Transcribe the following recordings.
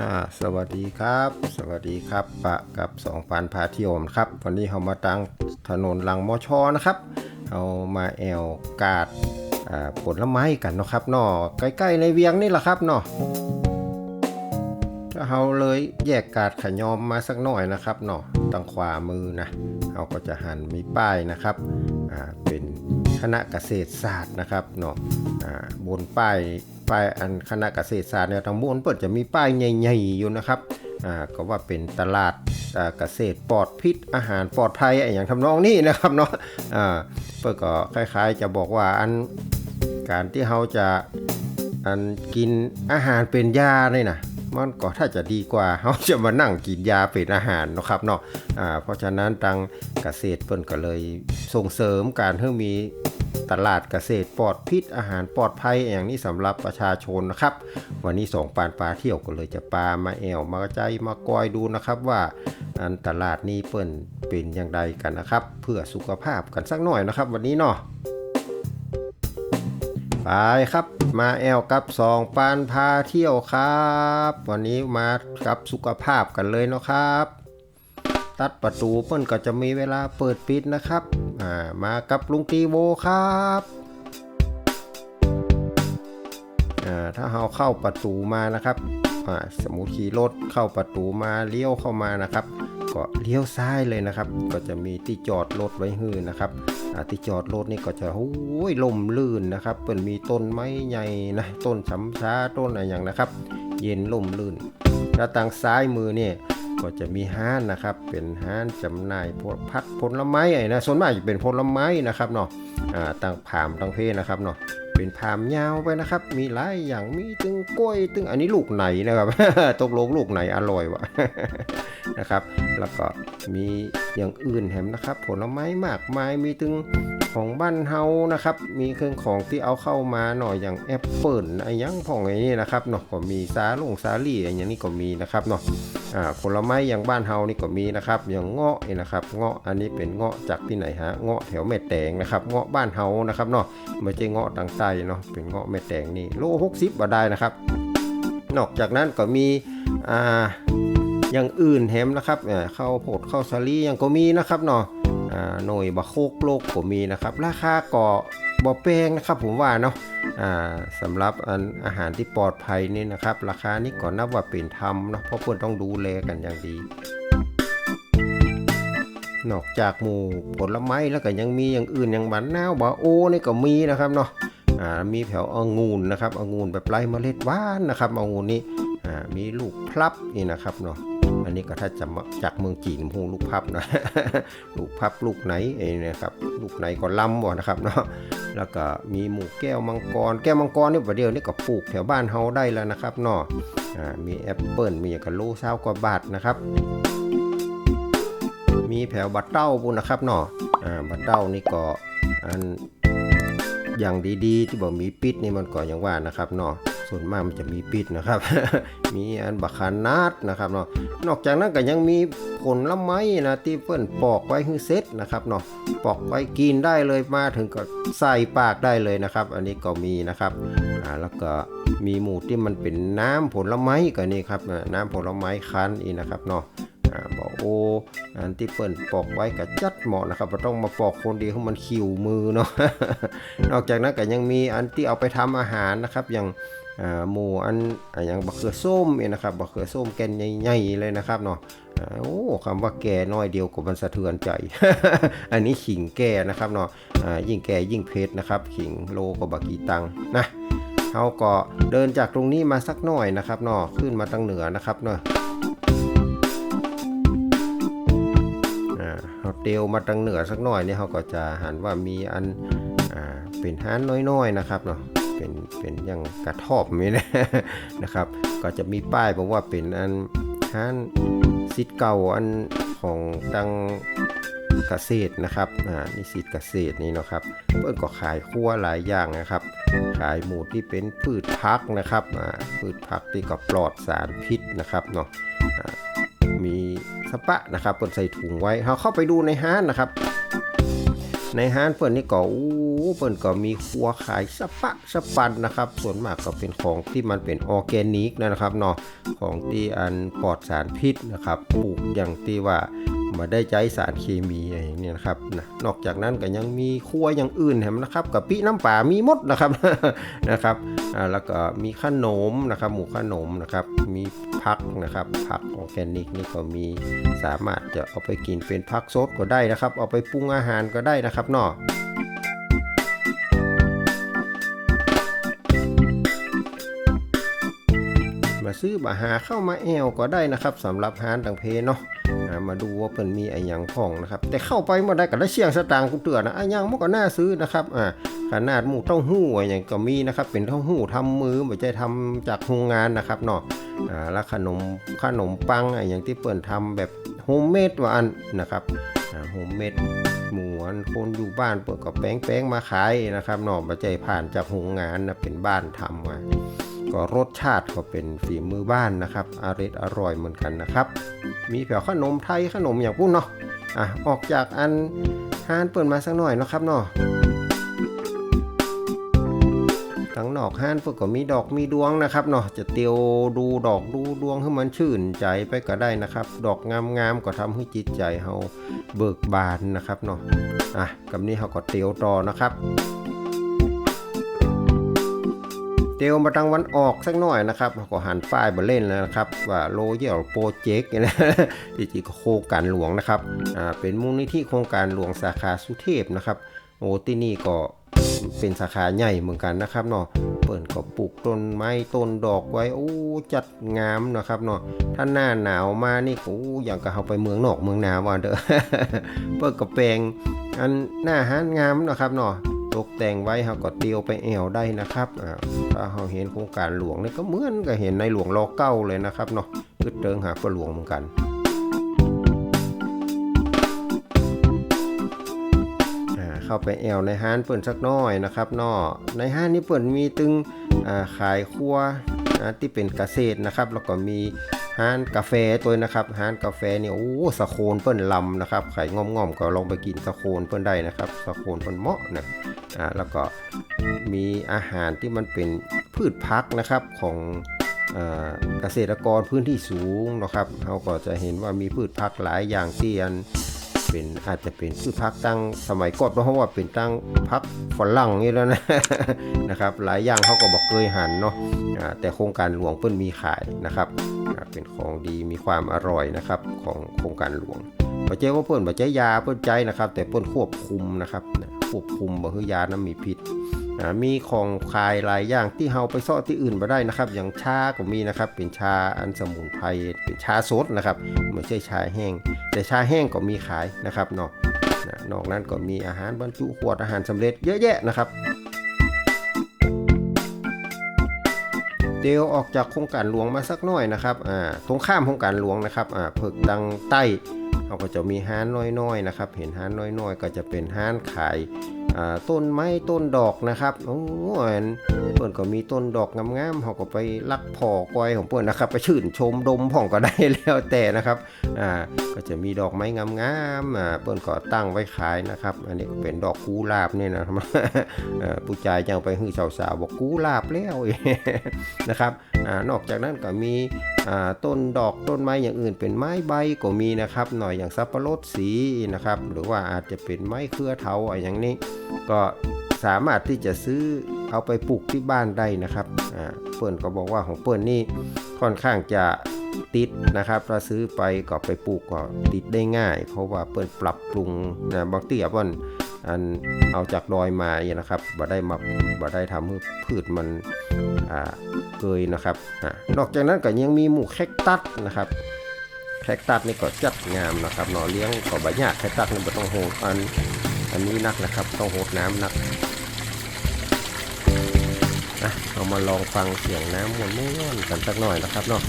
อ่าสวัสดีครับ สวัสดีครับ ปะกับสองปันพาเที่ยวครับ วันนี้เรามาตั้งถนนลังมอชอนะครับ เอามาแอวกาดผลไม้กันนะครับเนาะใกล้ๆในเวียงนี่แหละครับเนาะถ้าเราเลยแยกกาดขยอมมาสักหน่อยนะครับเนาะทางขวามือนะเราก็จะหันมีป้ายนะครับเป็นคณะเกษตรศาสตร์นะครับเนาะอ่าบนป้าย ป้ายอันคณะเกษตรศาสตร์เนี่ยทางบนเปิดจะมีป้ายใหญ่ๆอยู่นะครับอ่าก็ว่าเป็นตลาดอ่าเกษตรปลอดพิษอาหารปลอดภัยอย่างทำนองนี้นะครับเนาะอ่าเปิดก็คล้ายๆ จะบอกว่าอันการที่เราจะอันกินอาหารเป็นยาเนี่ยนะมันก็ถ้าจะดีกว่าเราจะมานั่งกินยาเป็นอาหารนะครับเนาะอ่าเพราะฉะนั้นทางเกษตรเปิ้นก็เลยส่งเสริมการให้มี ตลาดเกษตรปลอดพิษอาหารปลอดภัยอย่างนี้สำหรับประชาชนนะครับ วันนี้สองปานปลาเที่ยวก็เลยจะปลามาแอวมากระใจมากอยดูนะครับว่าอันตลาดนี้เปิ้นเป็นอย่างไรกันนะครับ เพื่อสุขภาพกันสักหน่อยนะครับ วันนี้เนาะไปครับมาแอวกับสองปานพาเที่ยวครับ วันนี้มากับสุขภาพกันเลยเนาะครับ ตัดประตูเปิ้นก็จะมีเวลาเปิดปิดนะครับ อ่ามากับลุงตีโวครับอ่าถ้าเราเข้าประตูมานะครับอ่าสมมติขี่รถเข้าประตูมาเลี้ยวเข้ามานะครับ ก็เลี้ยวซ้ายเลยนะครับ ก็จะมีที่จอดรถไว้ฮื้อนะครับที่จอดรถนี่ก็จะโอ้ยลมลื่นนะครับเปิ้นมีต้นไม้ใหญ่นะต้นสำช้าต้นอะไรอย่างนะครับ เย็นลมลื่นแล้วทางซ้ายมือเนี่ย ก็จะมีห้านนะครับ เป็นห้านจำหน่ายพวกพัดผลไม้ไอ้นะส่วนมากจะเป็นผลไม้นะครับเนาะอ่าต่างผามต่างเพศนะครับเนาะเป็นผามยาวไปนะครับ มีหลายอย่างมีตึงกล้วยตึงอันนี้ลูกไหนนะครับ ตกลงลูกไหนอร่อยวะนะครับ แล้วก็มีอย่างอื่นแถมนะครับ ผลไม้มากมายมีตึงของบ้านเฮานะครับ มีเครื่องของที่เอาเข้ามาหน่อยอย่างแอปเปิลไอ้ยังของไอ้นี่นะครับเนาะก็มีสาลงสาลี่อะไรอย่างนี้ก็มีนะครับเนาะ อ่าผลไม้อย่างบ้านเฮานี่ก็มีนะครับอย่างเงาะนี่นะครับเงาะอันนี้เป็นเงาะจากที่ไหนฮะเงาะแถวแม่แตงนะครับเงาะบ้านเฮานะครับเนาะไม่ใช่เงาะต่างใต้เนาะเป็นเงาะแม่แตงนี่โลหกสิบบาทได้นะครับ นอกจากนั้นก็มีอ่าอย่างอื่นแถมนะครับอ่าข้าโพดเข้าสาลียังก็มีนะครับเนาะ หน่วยบะโคกโลกก็มีนะครับ ราคาก็บ่แพงนะครับผมว่าเนาะสำหรับออาหารที่ปลอดภัยนี่นะครับ ราคานี้ก็นับว่าเป็นธรรมเนาะเพราะเพื่อนต้องดูแลกันอย่างดี นอกจากหมูผลไม้แล้วก็ยังมีอย่างอื่นอย่างบันนาวบาโอนี่ก็มีนะครับเนาะมีแถวองุ่นนะครับองุ่นแบบไร้เมล็ดหว่านนะครับองุ่นนี่มีลูกพลับนี่นะครับเนาะ อันนี้ก็ถ้าจะมาจากเมืองจีนหูลูกพับนะลูกพับลูกไหนเองนะครับลูกไหนก็ล้ำบ่นะครับเนาะแล้วก็มีหมูแก้วมังกร แก้วมังกรนี่ประเดี๋ยวนี้ก็ปลูกแถวบ้านเฮาได้แล้วนะครับเนาะมีแอปเปิลมีกับโลเช้ากว่าบาทนะครับ มีแถวบัดเต้าบุญนะครับเนาะบัดเต้านี่ก็อันอย่างดีๆ ที่บอกมีปิดนี่มันก็อย่างว่านะครับเนาะส่วนมากมันจะมีปิดนะครับ มีอันบักคานาดนะครับเนาะ นอกจากนั้นก็ยังมีผลไม้นะที่เพิ่นปอกไว้ให้เซ็ตนะครับเนาะปอกไว้กินได้เลยมาถึงก็ใส่ปากได้เลยนะครับ อันนี้ก็มีนะครับอ่าแล้วก็มีหมูที่มันเป็นน้ำผลไม้ก็นี่ครับน้ำผลไม้คั้นอีกนะครับเนาะอ่าบอกโออันที่เปิ่นปอกไว้ก็จัดเหมาะนะครับต้องมาปอกคนเดียวให้มันคิวมือเนาะนอกจากนั้นก็ยังมีอันที่เอาไปทำอาหารนะครับ อย่าง อ่าหมูอันอ่าอย่างบะเขือส้มเองนะครับบะเขือส้มแกนใหญ่ๆเลยนะครับเนาะโอ้คำว่าแก่น้อยเดียวก็มันสะเทือนใจ อันนี้ขิงแก่นะครับเนาะอ่ายิ่งแก่ยิ่งเพชรนะครับ ขิงโลก็บากีตังนะเขาก็เดินจากตรงนี้มาสักหน่อยนะครับเนาะขึ้นมาทางเหนือนะครับเนาะอ่าเขาเตียวมาทางเหนือสักหน่อยเนี่ยเขาก็จะหันว่ามีอันอ่าเป็นห้านน้อยๆนะครับเนาะ เป็นอยังกระทอบนี่นะนะครับ ก็จะมีป้ายบอกว่าเป็นอันห้านสิทธิ์เก่าอันของตังเกษตรนะครับอ่านี่สิทธิ์เกษตรนี่นะครับ เพื่อนก็ขายครัวหลายอย่างนะครับ ขายหมูที่เป็นพืชพักนะครับอ่าพืชพักที่ก็ปลอดสารพิษนะครับเนาะมีสปะนะครับเปิดใส่ถุงไว้เราเข้าไปดูในห้านนะครับ ในห้านเปิดนี่ก็อ้ เปิ้นก็มีครัวขายสปะสปันนะครับ ส่วนมากก็เป็นของที่มันเป็นออร์แกนิกนะครับเนาะของที่อันปลอดสารพิษนะครับปลูกอย่างที่ว่ามาได้ใจสารเคมีอะไรอย่างเนี่ยนะครับนะนอกจากนั้นก็ยังมีครัวอย่างอื่นแถมนะครับกะปิน้ำป่ามีมดนะครับนะครับอ่าแล้วก็มีขนมนะครับหมูขนมนะครับมีผักนะครับผักออร์แกนิกนี่ก็มีสามารถจะเอาไปกินเป็นผักสดก็ได้นะครับ เอาไปปรุงอาหารก็ได้นะครับเนาะ มาซื้อมาหาเข้ามาแอวก็ได้นะครับสำหรับฮานต่างเพเนาะมาดูว่าเปิ่นมีไอ้หยังพ่องนะครับ แต่เข้าไปเมื่อได้ก็ได้เชียงสตางค์กูเตือนนะไอ้หยังมันก็น่าซื้อนะครับอ่าขนาดหมูเต้าหู้อะไรอย่างก็มีนะครับ เป็นเต้าหู้ทำมือไม่ใช่ทำจากโรงงานนะครับเนาะอ่าแล้วขนมขนมปังไอ้อย่างที่เปิ่นทำแบบโฮมเมดว่าอันนะครับอ่าโฮมเมดหมูอันคนอยู่บ้านเปิดก็แป้งแป้งมาขายนะครับเนาะไม่ใช่ผ่านจากโรงงานนะเป็นบ้านทำมา ก็รสชาติก็เป็นฝีมือบ้านนะครับอร่อยอร่อยเหมือนกันนะครับ มีแผ่วขนมไทยขนมอย่างพุ่นเนาะอะออกจากอันฮานเปิดมาสักหน่อยนะครับเนาะทั้งนอกห้านเปิดก็มีดอกมีดวงนะครับเนาะจะเตียวดูดอกดูดวงให้มันชื่นใจไปก็ได้นะครับ ดอกงามๆก็ทำให้จิตใจเฮาเบิกบานนะครับเนาะอะกับนี้เฮาก็เตียวต่อนะครับ เตียวมาทางวันออกสักหน่อยนะครับก็หันป้ายมาเล่นแล้วนะครับ ว่าโรเยลโปรเจกต์นะที่จริงก็โครงการหลวงนะครับอ่าเป็นมูลนิธิโครงการหลวงสาขาสุเทพนะครับโอ้ที่นี่ก็เป็นสาขาใหญ่เหมือนกันนะครับเนาะเปิ่นก็ปลูกต้นไม้ต้นดอกไว้โอ้จัดงามนะครับเนาะถ้าหน้าหนาวมานี่ก็อู้อย่างกับเราไปเมืองนอกเมืองหนาวว่าเด้อเปิ่นก็แปลงอันหน้าหานงามนะครับเนาะ ตกแต่งไว้เขาก็เตียวไปแอวได้นะครับถ้าเราเห็นโครงการหลวงนี่ก็เหมือนกับเห็นในหลวงรอเก้าเลยนะครับเนาะอึดเดิงหาฝหลวงเหมือนกันอ่าเข้าไปแอวในห้านเปิ่นสักน้อยนะครับนอในห้านนี้เปิ่นมีตึงอ่าขายครัวที่เป็นเกษตรนะครับ แล้วก็มี ห้านกาแฟตัวนะครับห้านกาแฟเนี่ยโอ้สะโคนเปิ้นลำนะครับไข่ง่อมๆก็ลองไปกินสะโคนเปิ้นได้นะครับสะโคนเปิ้นเหมาะนะอ่าแล้วก็มีอาหารที่มันเป็นพืชพักนะครับของเกษตรกรพื้นที่สูงนะครับเราก็จะเห็นว่ามีพืชพักหลายอย่างที่อันเป็นอาจจะเป็นพืชพักตั้งสมัยก่อนเพราะว่าเป็นตั้งพักฝรั่งนี่แล้วนะนะครับ หลายอย่างเขาก็บอกเคยหันเนาะแต่โครงการหลวงเปิ้นมีขายนะครับ อ่าเป็นของดีมีความอร่อยนะครับของโครงการหลวงปัจเจ้ว่าเปิ้นปัจเจ้ยาเปิ้นใจนะครับ แต่เปิ้นควบคุมนะครับควบคุมบ่ให้ยานั้นมีพิษมีของขายหลายอย่างที่เฮาไปซ่อที่อื่นบ่ได้นะครับ อย่างชาก็มีนะครับ เป็นชาอันสมุนไพรเป็นชาสดนะครับไม่ใช่ชาแห้ง แต่ชาแห้งก็มีขายนะครับเนาะนะนอกนั้นก็มีอาหารบรรจุขวดอาหารสำเร็จเยอะแยะนะครับ เดียวออกจากโครงการหลวงมาสักหน่อยนะครับอ่าตรงข้ามโครงการหลวงนะครับอ่าเพิกดังใต้เขาก็จะมีห้านน้อยๆนะครับ เห็นห้านน้อยๆ ก็จะเป็นห้านขาย ต้นไม้ต้นดอกนะครับโอ้ยเปิ้นก็มีต้นดอกงามๆเขาก็ไปลักพอกอยของเปิ้นนะครับ ไปชื่นชมดมผ่องก็ได้แล้วแต่นะครับอ่าก็จะมีดอกไม้งามๆอ่าเปิ้นก็ตั้งไว้ขายนะครับ อันนี้ก็เป็นดอกกุหลาบเนี่ยนะครับผู้ชายยังไปฮือสาวๆบอกกุหลาบแล้วนะครับอ่านอกจากนั้นก็มีต้นดอกต้นไม้อย่างอื่น เป็นไม้ใบก็มีนะครับ หน่อยอย่างสับปะรดสีนะครับ หรือว่าอาจจะเป็นไม้เครือเถาอะไรอย่างนี้ก็สามารถที่จะซื้อเอาไปปลูกที่บ้านได้นะครับอ่าเปิ้นก็บอกว่าของเปิ้นนี่ค่อนข้างจะติดนะครับถ้าซื้อไปก็ไปปลูกก็ติดได้ง่าย เพราะว่าเปิ้นปรับปรุงนะบางทีอะเปิ้นอันเอาจากดอยมาอย่างนะครับบ่ได้มาบ่ได้ทำให้พืชมันอ่าเกยนะครับอนอกจากนั้นก็ยังมีหมู่แคคตัสนะครับแคคตัสนี่ก็จัดงามนะครับเนาะเลี้ยงก็บะยากแคคตัสนี่บ่ต้องโหดอัน อันนี้นักนะครับ ต้องโหดน้ำนักนะเรามาลองฟังเสียงน้ำมวนม่วนๆกันสักหน่อยนะครับเนาะ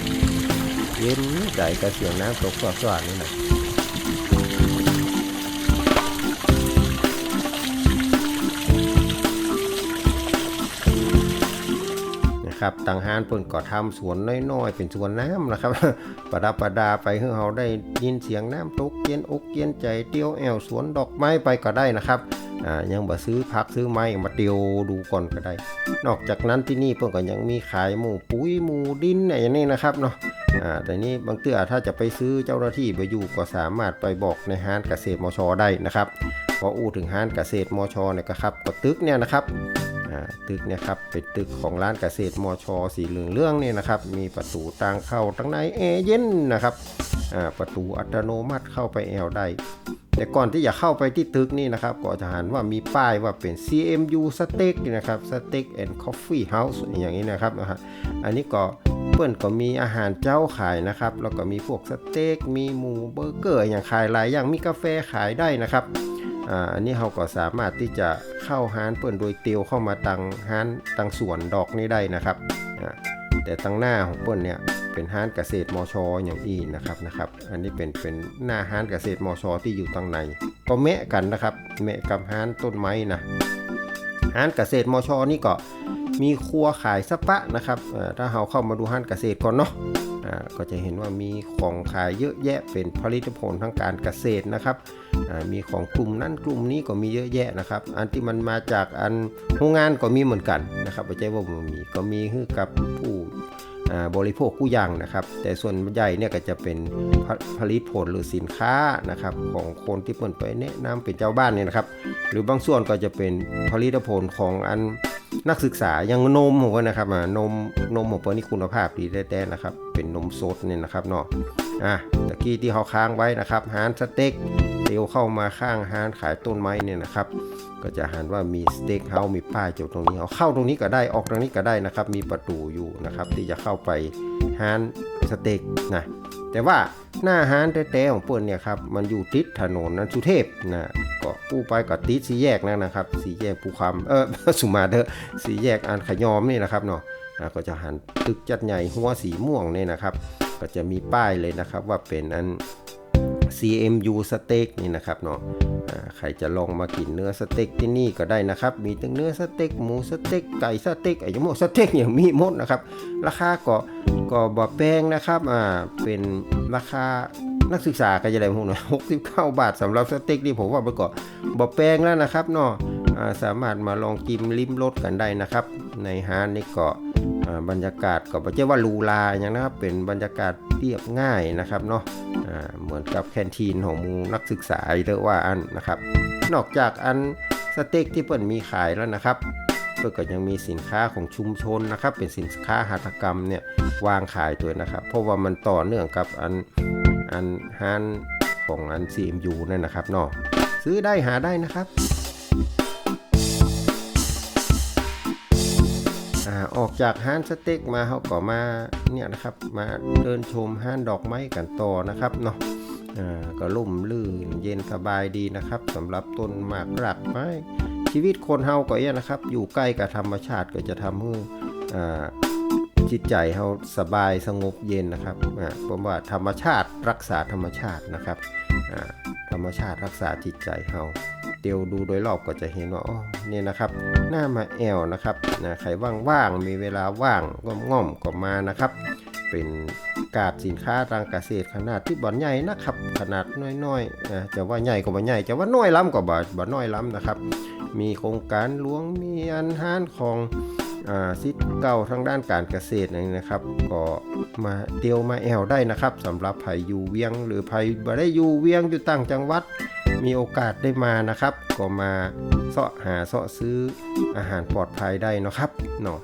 เย็นใจกับเสียงน้ำตกสวดๆนี่นะ นะครับต่างหานเปิ่นก็ทำสวนน้อยๆเป็นสวนน้ำนะครับ ประดับประดาไปให้เราได้ยินเสียงน้ำตกเย็นอกเย็นใจเตี้ยวแอวสวนดอกไม้ไปก็ได้นะครับอ่ายังบ่ซื้อพักซื้อไม้มาเตียวดูก่อนก็ได้ นอกจากนั้นที่นี่เพิ่นก็ยังมีขายหมูปุ๋ยหมูดินอะไรอย่างนี้นะครับเนาะอ่าแต่นี่บางเตื้อถ้าจะไปซื้อเจ้าหน้าที่ไปอยู่ก็สามารถไปบอกในห้านเกษตรมชได้นะครับพออู้ถึงห้านเกษตรมชเนี่ยก็ครับก็ตึกเนี่ยนะครับ ตึกเนี่ยครับเป็นตึกของร้านเกษตรมอชอสีเหลืองเรื่องเนี่ยนะครับ มีประตูทางเข้าทั้งในแอร์เย็นนะครับประตูอัตโนมัติเข้าไปแอลได้ แต่ก่อนที่จะเข้าไปที่ตึกนี่นะครับ ก็จะหันว่ามีป้ายว่าเป็น CMU Steak นะครับ Steak and Coffee House อย่างนี้นะครับนะฮะอันนี้ก็เพื่อนก็มีอาหารเจ้าขายนะครับ แล้วก็มีพวกสเต็ก มีหมูเบอร์เกอร์อย่างขายหลายอย่าง มีกาแฟขายได้นะครับ อันนี้เราก็สามารถที่จะเข้าห้านเปิ่นโดยเตียวเข้ามาตังห้านตังสวนดอกนี้ได้นะครับแต่ตังหน้าของเปิ่นเนี่ยเป็นห้านเกษตรมอชอย่างอีนะครับนะครับ อันนี้เป็นเป็นหน้าห้านเกษตรมอชที่อยู่ตรงในก็แมะกันนะครับแมะกับห้านต้นไม้นะห้านเกษตรมอชนี่ก็มีครัวขายสปะนะครับถ้าเราเข้ามาดูห้านเกษตรก่อนเนาะ ก็จะเห็นว่ามีของขายเยอะแยะเป็นผลิตผลทางการเกษตรนะครับมีของกลุ่มนั้นกลุ่มนี้ก็มีเยอะแยะนะครับ อันที่มันมาจากอันโรงงานก็มีเหมือนกันนะครับไม่ใช่ว่าบ่มีก็มีคือกับผู้บริโภคกู้ยังนะครับ แต่ส่วนใหญ่เนี่ยก็จะเป็นผลิตผลหรือสินค้านะครับของคนที่เปิดไปแนะนำเป็นเจ้าบ้านเนี่ยนะครับ หรือบางส่วนก็จะเป็นผลิตผลของอัน นักศึกษาย่างนมของเพิ่นะครับอ่านมนมของเพิ่นนี่คุณภาพดีแท้ๆนะครับ เป็นนมสดเนี่ยนะครับเนาะอะตะกี้ที่เขาค้างไว้นะครับฮานสเต็กเตียวเข้ามาข้างฮานขายต้นไม้เนี่ยนะครับ ก็จะหันว่ามีสเต็กเฮาส์มีป้ายจุดตรงนี้เอาเข้าตรงนี้ก็ได้ออกตรงนี้ก็ได้นะครับ มีประตูอยู่นะครับ ที่จะเข้าไปฮานสเต็กนะแต่ว่าหน้าฮานแท้ๆของเปิ้นเนี่ยครับมันอยู่ติดถนนนั้นสุเทพนะ ก็กู้ไปก็ติดสีแยกนั่นนะครับ สีแยกภูคำเออสุมาเดอสีแยกอันขยอมนี่นะครับเนาะก็จะหันตึกจัดใหญ่หัวสีม่วงนี่นะครับ ก็จะมีป้ายเลยนะครับว่าเป็นอัน CMU สเต็กนี่นะครับเนาะใครจะลองมากินเนื้อสเต็กที่นี่ก็ได้นะครับ มีทั้งเนื้อสเต็กหมูสเต็กไก่สเต็กไอ้ยงหมสเต็กอย่างมีหมดนะครับ ราคาก็ก็บ่แพงนะครับ อ่า เป็นราคา นักศึกษาก็จะได้พวกหน่อย69บาทสำหรับสเต็กนี่ผมว่ามันก็บ่แพงแล้วนะครับเนาะสามารถมาลองกินลิ้มรสกันได้นะครับ ในฮานนี่ก็บรรยากาศก็ไม่ใช่ว่าหรูหราอย่างนะครับเป็นบรรยากาศเรียบง่ายนะครับเนาะเหมือนกับแคนทีนของมูนักศึกษาเรียกว่าอันนะครับ นอกจากอันสเต็กที่เปิดมีขายแล้วนะครับเปิดก็ยังมีสินค้าของชุมชนนะครับ เป็นสินค้าหัตถกรรมเนี่ยวางขายตัวยนะครับ เพราะว่ามันต่อเนื่องกับอัน อันฮันของอัน CMU นั่นนะครับเนาะซื้อได้หาได้นะครับอ่าออกจากห้านสเต็กมาเขาก็มาเนี่ยนะครับมาเดินชมห้านดอกไม้กันต่อนะครับเนาะอ่าก็ล่มลื่นเย็นสบายดีนะครับสำหรับต้นหมากรักไม้ชีวิตคนเฮาก็เอี้ยนะครับ อยู่ใกล้กับธรรมชาติก็จะทำให้อ่า จิตใจเฮาสบายสงบเย็นนะครับผมว่าธรรมชาติรักษาธรรมชาตินะครับธรรมชาติรักษาจิตใจเฮาเดียวดูโดยรอบก็จะเห็นว่าอ๋อเนี่ยนะครับ หน้ามาแอลนะครับนะใครว่างๆมีเวลาว่างก็ง่อมก็มานะครับ เป็นกาดสินค้าทางเกษตรขนาดที่บ่อนใหญ่นะครับ ขนาดน้อยๆนะจะว่าใหญ่ก็บ่ใหญ่จะว่าน้อยล้ำก็บ่บ่น้อยล้ำนะครับ มีโครงการหลวงมีอันห้านของ ซิทเก่าทางด้านการเกษตรนี่นะครับ ก็มาเดียวมาแอลได้นะครับสำหรับไผอยู่เวียง หรือไผบ่ได้อยู่เวียงอยู่ต่างจังหวัด มีโอกาสได้มานะครับ ก็มาเสาะหาเสาะซื้ออาหารปลอดภัยได้นะครับเนาะ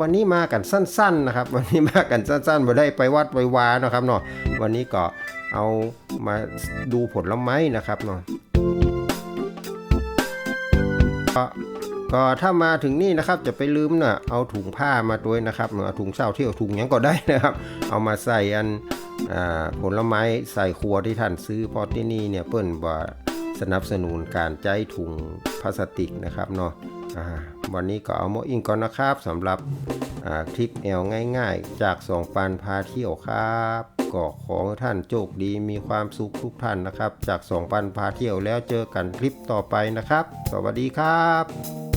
วันนี้มากันสั้น ๆนะครับ วันนี้มากันสั้นๆไม่ได้ไปวัดไปวานะครับเนาะวันนี้ก็เอามาดูผลไม้นะครับเนาะ ก็ถ้ามาถึงนี่นะครับจะไปลืมนะเอาถุงผ้ามาด้วยนะครับเอาถุงเศร้าเที่ยวถุงยังก็ได้นะครับ เอามาใส่อันอผลไม้ใส่ครัวที่ท่านซื้อพราะที่นี่เนี่ยเปิ้นว่สนับสนุนการใจถุงพลาสติกนะครับเนาะวันนี้ก็เอาโมอิงก่อนนะครับสำหรับคลิปแอลง่ายๆ จากสองปันพาเที่ยวครับก็ขอให้ท่านโชคดีมีความสุขทุกท่านนะครับ จากสองปันพาเที่ยวแล้วเจอกันคลิปต่อไปนะครับ สวัสดีครับ